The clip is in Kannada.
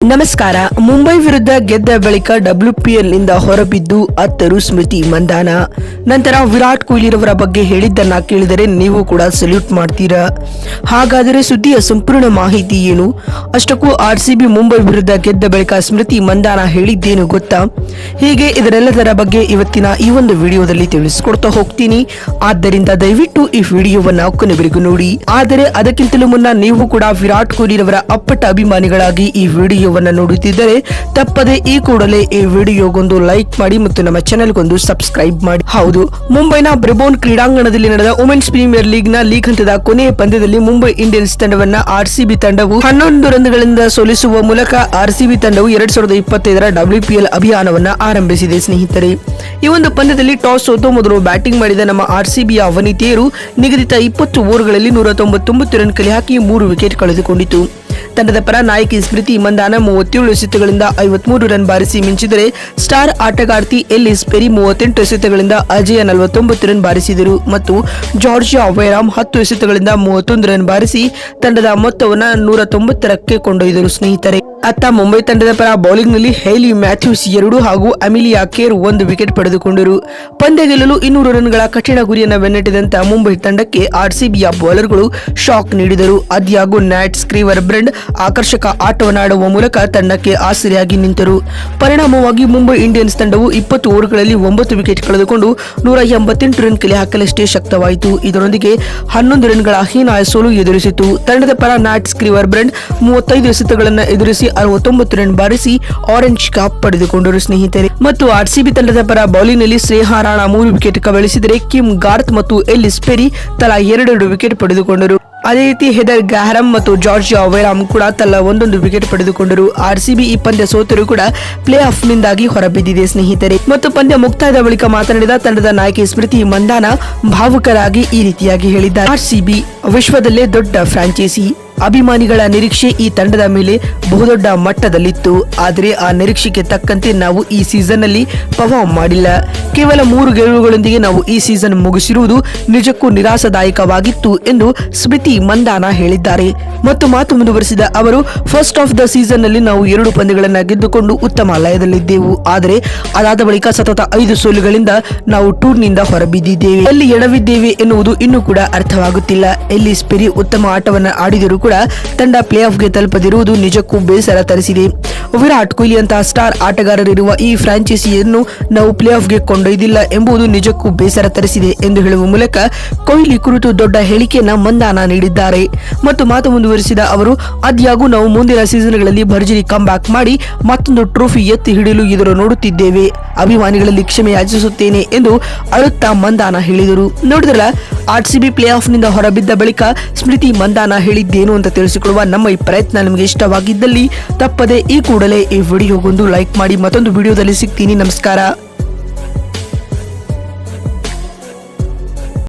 ನಮಸ್ಕಾರ. ಮುಂಬೈ ವಿರುದ್ಧ ಗೆದ್ದ ಬಳಿಕ ಡಬ್ಲ್ಯೂಪಿಎಲ್ನಿಂದ ಹೊರಬಿದ್ದು ಅತ್ತರು ಸ್ಮೃತಿ ಮಂದಾನ. ನಂತರ ವಿರಾಟ್ ಕೊಹ್ಲಿರವರ ಬಗ್ಗೆ ಹೇಳಿದ್ದನ್ನ ಕೇಳಿದರೆ ನೀವು ಕೂಡ ಸಲ್ಯೂಟ್ ಮಾಡ್ತೀರಾ? ಹಾಗಾದರೆ ಸುದ್ದಿಯ ಸಂಪೂರ್ಣ ಮಾಹಿತಿ ಏನು? ಅಷ್ಟಕ್ಕೂ ಆರ್ ಸಿಬಿ ಮುಂಬೈ ವಿರುದ್ಧ ಗೆದ್ದ ಬಳಿಕ ಸ್ಮೃತಿ ಮಂದಾನ ಹೇಳಿದ್ದೇನು ಗೊತ್ತಾ? ಹೀಗೆ ಇದರೆಲ್ಲದರ ಬಗ್ಗೆ ಇವತ್ತಿನ ಈ ಒಂದು ವಿಡಿಯೋದಲ್ಲಿ ತಿಳಿಸಿಕೊಡ್ತಾ ಹೋಗ್ತೀನಿ. ಆದ್ದರಿಂದ ದಯವಿಟ್ಟು ಈ ವಿಡಿಯೋವನ್ನ ಕೊನೆವರೆಗೂ ನೋಡಿ. ಆದರೆ ಅದಕ್ಕಿಂತಲೂ ಮುನ್ನ ನೀವು ಕೂಡ ವಿರಾಟ್ ಕೊಹ್ಲಿರವರ ಅಪ್ಪಟ ಅಭಿಮಾನಿಗಳಾಗಿ ಈ ವಿಡಿಯೋವನ್ನ ನೋಡುತ್ತಿದ್ದರೆ ತಪ್ಪದೆ ಈ ಕೂಡಲೇ ಈ ವಿಡಿಯೋಗೊಂದು ಲೈಕ್ ಮಾಡಿ ಮತ್ತು ನಮ್ಮ ಚಾನೆಲ್ಗೊಂದು ಸಬ್ಸ್ಕ್ರೈಬ್ ಮಾಡಿ. ಹೌದು, ಮುಂಬೈನ ಬ್ರಿಬೋನ್ ಕ್ರೀಡಾಂಗಣದಲ್ಲಿ ನಡೆದ ವುಮೆನ್ಸ್ ಪ್ರೀಮಿಯರ್ ಲೀಗ್ನ ಲೀಗ್ ಹಂತದ ಕೊನೆಯ ಪಂದ್ಯದಲ್ಲಿ ಮುಂಬೈ ಇಂಡಿಯನ್ಸ್ ತಂಡವನ್ನ ಆರ್ಸಿಬಿ ತಂಡವು ಹನ್ನೊಂದು ರನ್ಗಳಿಂದ ಸೋಲಿಸುವ ಮೂಲಕ ಆರ್ಸಿಬಿ ತಂಡವು ಎರಡ್ ಸಾವಿರದ ಇಪ್ಪತ್ತೈದರ ಡಬ್ಲ್ಯೂಪಿಎಲ್ ಅಭಿಯಾನವನ್ನ ಆರಂಭಿಸಿದೆ, ಸ್ನೇಹಿತರೆ. ಈ ಒಂದು ಪಂದ್ಯದಲ್ಲಿ ಟಾಸ್ ಸೋತು ಮೊದಲು ಬ್ಯಾಟಿಂಗ್ ಮಾಡಿದ ನಮ್ಮ ಆರ್ಸಿಬಿಯ ವನಿತೆಯರು ನಿಗದಿತ ಇಪ್ಪತ್ತು ಓವರ್ಗಳಲ್ಲಿ ನೂರ ತೊಂಬತ್ತೊಂಬತ್ತು ರನ್ ಕಲೆ ಹಾಕಿ ಮೂರು ವಿಕೆಟ್ ಕಳೆದುಕೊಂಡಿತು. ತಂಡದ ಪರ ನಾಯಕಿ ಸ್ಮೃತಿ ಮಂದಾನ ಮೂವತ್ತೇಳು ಎಸೆತಗಳಿಂದ ಐವತ್ಮೂರು ರನ್ ಬಾರಿಸಿ ಮಿಂಚಿದರೆ ಸ್ಟಾರ್ ಆಟಗಾರ್ತಿ ಎಲ್ಲಿಸ್ ಪೆರಿ ಮೂವತ್ತೆಂಟು ಎಸೆತಗಳಿಂದ ಅಜಯ ನಲವತ್ತೊಂಬತ್ತು ರನ್ ಬಾರಿಸಿದರು. ಮತ್ತು ಜಾರ್ಜಿಯಾ ವೈರಾಮ್ ಹತ್ತು ಎಸೆತಗಳಿಂದ ಮೂವತ್ತೊಂದು ರನ್ ಬಾರಿಸಿ ತಂಡದ ಮೊತ್ತವನ್ನು ನೂರ ತೊಂಬತ್ತರಕ್ಕೆ ಕೊಂಡೊಯ್ದರು ಸ್ನೇಹಿತರೆ. ಅತ್ತ ಮುಂಬೈ ತಂಡದ ಪರ ಬೌಲಿಂಗ್ನಲ್ಲಿ ಹೇಲಿ ಮ್ಯಾಥ್ಯೂಸ್ ಎರಡು ಹಾಗೂ ಅಮಿಲಿಯಾ ಕೇರ್ ಒಂದು ವಿಕೆಟ್ ಪಡೆದುಕೊಂಡರು. ಪಂದ್ಯ ಗೆಲ್ಲಲು ಇನ್ನೂರು ರನ್ಗಳ ಕಠಿಣ ಗುರಿಯನ್ನು ಬೆನ್ನಟ್ಟಿದಂತ ಮುಂಬೈ ತಂಡಕ್ಕೆ ಆರ್ಸಿಬಿಯ ಬೌಲರ್ಗಳು ಶಾಕ್ ನೀಡಿದರು. ಅದ್ಯಾಗೂ ನ್ಯಾಟ್ ಸ್ಕ್ರೀವರ್ ಬ್ರೆಂಡ್ ಆಕರ್ಷಕ ಆಟವನ್ನಾಡುವ ಮೂಲಕ ತಂಡಕ್ಕೆ ಆಸರೆಯಾಗಿ ನಿಂತರು. ಪರಿಣಾಮವಾಗಿ ಮುಂಬೈ ಇಂಡಿಯನ್ಸ್ ತಂಡವು ಇಪ್ಪತ್ತು ಓವರ್ಗಳಲ್ಲಿ ಒಂಬತ್ತು ವಿಕೆಟ್ ಕಳೆದುಕೊಂಡು ನೂರ ಎಂಬತ್ತೆಂಟು ರನ್ ಕಲೆ ಹಾಕಲಷ್ಟೇ ಶಕ್ತವಾಯಿತು. ಇದರೊಂದಿಗೆ ಹನ್ನೊಂದು ರನ್ಗಳ ಹೀನಾಯ ಸೋಲು ಎದುರಿಸಿತು. ತಂಡದ ಪರ ನಾಟ್ ಸ್ಕ್ರೀವರ್ ಬ್ರೆಂಡ್ ಮೂವತ್ತೈದು ಎಸೆತಗಳನ್ನು ಎದುರಿಸಿ ಅರವತ್ತೊಂಬತ್ತು ರನ್ ಬಾರಿಸಿ ಆರೆಂಜ್ ಕಾಪ್ ಪಡೆದುಕೊಂಡರು ಸ್ನೇಹಿತರೆ. ಮತ್ತು ಆರ್ಸಿಬಿ ತಂಡದ ಪರ ಬೌಲಿಂಗ್ನಲ್ಲಿ ಶ್ರೇಹಾ ರಾಣಾ ಮೂರು ವಿಕೆಟ್ ಕಬಳಿಸಿದರೆ ಕಿಮ್ ಗಾರ್ತ್ ಮತ್ತು ಎಲ್ಲಿಸ್ ಪೆರಿ ತಲಾ ಎರಡೆರಡು ವಿಕೆಟ್ ಪಡೆದುಕೊಂಡರು. ಅದೇ ರೀತಿ ಹೆದರ್ ಗ್ಯಾರಮ್ ಮತ್ತು ಜಾರ್ಜಿಯಾ ವೈರಾಮ್ ಕೂಡ ತಲಾ ಒಂದೊಂದು ವಿಕೆಟ್ ಪಡೆದುಕೊಂಡರು. ಆರ್ಸಿಬಿ ಈ ಪಂದ್ಯ ಸೋತರೂ ಕೂಡ ಪ್ಲೇ ಆಫ್ ನಿಂದಾಗಿ ಹೊರಬಿದ್ದಿದೆ, ಸ್ನೇಹಿತರೆ. ಮತ್ತು ಪಂದ್ಯ ಮುಕ್ತಾಯದ ಬಳಿಕ ಮಾತನಾಡಿದ ತಂಡದ ನಾಯಕಿ ಸ್ಮೃತಿ ಮಂದಾನ ಭಾವುಕರಾಗಿ ಈ ರೀತಿಯಾಗಿ ಹೇಳಿದ್ದಾರೆ. ಆರ್ಸಿಬಿ ವಿಶ್ವದಲ್ಲೇ ದೊಡ್ಡ ಫ್ರಾಂಚೈಸಿ. ಅಭಿಮಾನಿಗಳ ನಿರೀಕ್ಷೆ ಈ ತಂಡದ ಮೇಲೆ ಬಹುದೊಡ್ಡ ಮಟ್ಟದಲ್ಲಿತ್ತು. ಆದರೆ ಆ ನಿರೀಕ್ಷೆಗೆ ತಕ್ಕಂತೆ ನಾವು ಈ ಸೀಸನ್ ಅಲ್ಲಿ ಪರ್ಫಾರ್ಮ್ ಮಾಡಿಲ್ಲ. ಕೇವಲ ಮೂರು ಗೆಲುವುಗಳೊಂದಿಗೆ ನಾವು ಈ ಸೀಸನ್ ಮುಗಿಸಿರುವುದು ನಿಜಕ್ಕೂ ನಿರಾಸದಾಯಕವಾಗಿತ್ತು ಎಂದು ಸ್ಮೃತಿ ಮಂದಾನ ಹೇಳಿದ್ದಾರೆ. ಮತ್ತು ಮಾತು ಮುಂದುವರೆಸಿದ ಅವರು ಫಸ್ಟ್ ಆಫ್ ದ ಸೀಸನ್ನಲ್ಲಿ ನಾವು ಎರಡು ಪಂದ್ಯಗಳನ್ನು ಗೆದ್ದುಕೊಂಡು ಉತ್ತಮ ಲಯದಲ್ಲಿದ್ದೆವು. ಆದರೆ, ಅದಾದ ಬಳಿಕ ಸತತ ಐದು ಸೋಲುಗಳಿಂದ ನಾವು ಟೂರ್ನಿಂದ ಹೊರಬಿದ್ದಿದ್ದೇವೆ. ಎಲ್ಲಿ ಎಡವಿದ್ದೇವೆ ಎನ್ನುವುದು ಇನ್ನೂ ಕೂಡ ಅರ್ಥವಾಗುತ್ತಿಲ್ಲ. ಎಲ್ಲಿ ಸ್ಪಿರಿ ಉತ್ತಮ ಆಟವನ್ನು ಆಡಿದರೂ ಕೂಡ ತಂಡ ಪ್ಲೇ ಆಫ್ಗೆ ತಲುಪದಿರುವುದು ನಿಜಕ್ಕೂ ಬೇಸರ ತರಿಸಿದೆ. ವಿರಾಟ್ ಕೊಹ್ಲಿ ಅಂತಹ ಸ್ಟಾರ್ ಆಟಗಾರರಿರುವ ಈ ಫ್ರಾಂಚೈಸಿಯನ್ನು ನಾವು ಪ್ಲೇ ಆಫ್ಗೆ ಕೊಂಡೊಯ್ದಿಲ್ಲ ಎಂಬುದು ನಿಜಕ್ಕೂ ಬೇಸರ ತರಿಸಿದೆ ಎಂದು ಹೇಳುವ ಮೂಲಕ ಕೊಹ್ಲಿ ಕುರಿತು ದೊಡ್ಡ ಹೇಳಿಕೆಯನ್ನ ಮಂದಾನ ನೀಡಿದ್ದಾರೆ. ಮತ್ತು ಮಾತು ಮುಂದುವರಿಸಿದ ಅವರು ಅದ್ಯಾಗೂ ನಾವು ಮುಂದಿನ ಸೀಸನ್ಗಳಲ್ಲಿ ಭರ್ಜರಿ ಕಮ್ಬ್ಯಾಕ್ ಮಾಡಿ ಮತ್ತೊಂದು ಟ್ರೋಫಿ ಎತ್ತಿ ಹಿಡಿಯಲು ಇದರ ನೋಡುತ್ತಿದ್ದೇವೆ. ಅಭಿಮಾನಿಗಳಲ್ಲಿ ಕ್ಷಮೆ ಯಾಚಿಸುತ್ತೇನೆ ಎಂದು ಅಳುತ್ತಾ ಮಂದಾನ ಹೇಳಿದರು. ನೋಡಿದ್ರಲ್ಲ ಆರ್ಸಿಬಿ ಪ್ಲೇ ಆಫ್ನಿಂದ ಹೊರಬಿದ್ದ ಬಳಿಕ ಸ್ಮೃತಿ ಮಂದಾನ ಹೇಳಿದ್ದೇನು ಅಂತ ತಿಳಿಸಿಕೊಡುವ ನಮ್ಮ ಈ ಪ್ರಯತ್ನ ನಿಮಗೆ ಇಷ್ಟವಾಗಿದ್ದಲ್ಲಿ ತಪ್ಪದೆ ಈ ಕೂಡಲೇ ಈ ವಿಡಿಯೋಗೊಂದು ಲೈಕ್ ಮಾಡಿ ಮತ್ತೊಂದು ವಿಡಿಯೋದಲ್ಲಿ ಸಿಗ್ತೀನಿ. ನಮಸ್ಕಾರ.